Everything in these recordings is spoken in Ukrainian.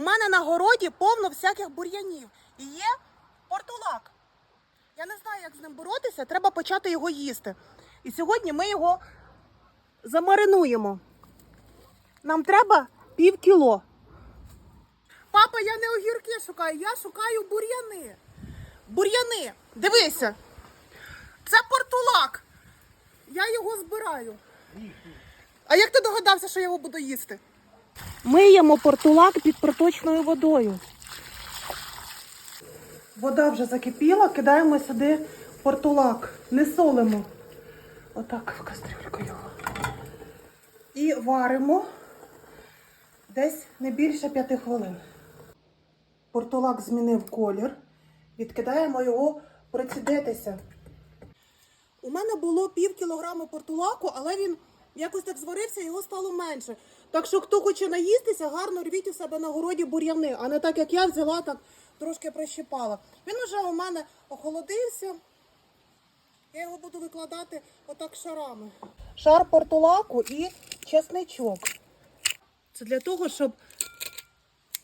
У мене на городі повно всяких бур'янів. І є портулак. Я не знаю, як з ним боротися, треба почати його їсти. І сьогодні ми його замаринуємо. Нам треба пів кіло. Папа, я не огірки шукаю, я шукаю бур'яни. Бур'яни, дивися. Це портулак. Я його збираю. А як ти догадався, що я його буду їсти? Миємо портулак під проточною водою. Вода вже закипіла, кидаємо сюди портулак. Не солимо. Отак в кастрюльку його. І варимо десь не більше п'яти хвилин. Портулак змінив колір. Відкидаємо його процідитися. У мене було пів кілограма портулаку, але він якось так зварився, його стало менше. Так що, хто хоче наїстися, гарно рвіть у себе на городі бур'яни, а не так, як я взяла, так трошки прищипала. Він уже у мене охолодився. Я його буду викладати отак шарами. Шар портулаку і чесничок. Це для того, щоб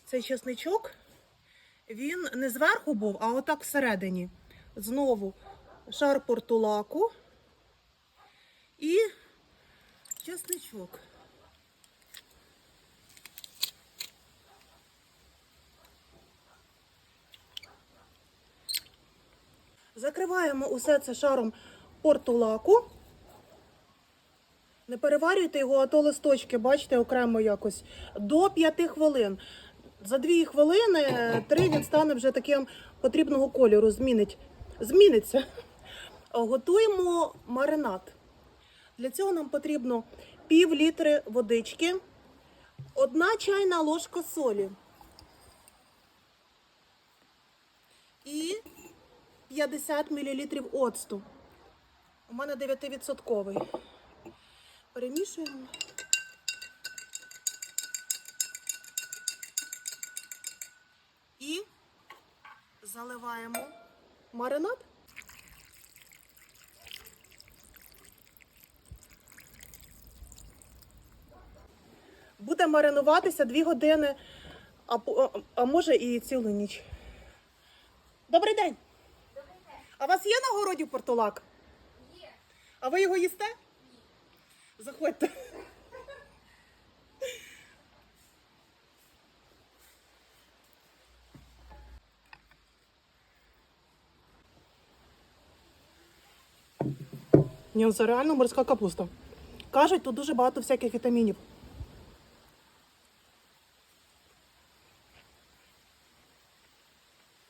цей чесничок він не зверху був, а отак всередині. Знову шар портулаку і чесничок. Закриваємо усе це шаром портулаку. Не переварюйте його, а то листочки, бачите, окремо якось. До 5 хвилин. За 2 хвилини, 3 він стане вже таким потрібного кольору, змінить, зміниться. Готуємо маринад. Для цього нам потрібно пів літри водички, одна чайна ложка солі і 50 мл оцту. У мене 9%. Перемішуємо. І заливаємо маринад. Буде маринуватися 2 години, а, а- може і цілу ніч. Добрий день! А у вас є на городі портулак? Є. А ви його їсте? Ні. Заходьте. Ні, це реально морська капуста. Кажуть, тут дуже багато всяких вітамінів.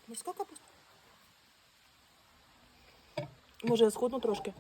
Морська капуста. Може, я сходну трошки.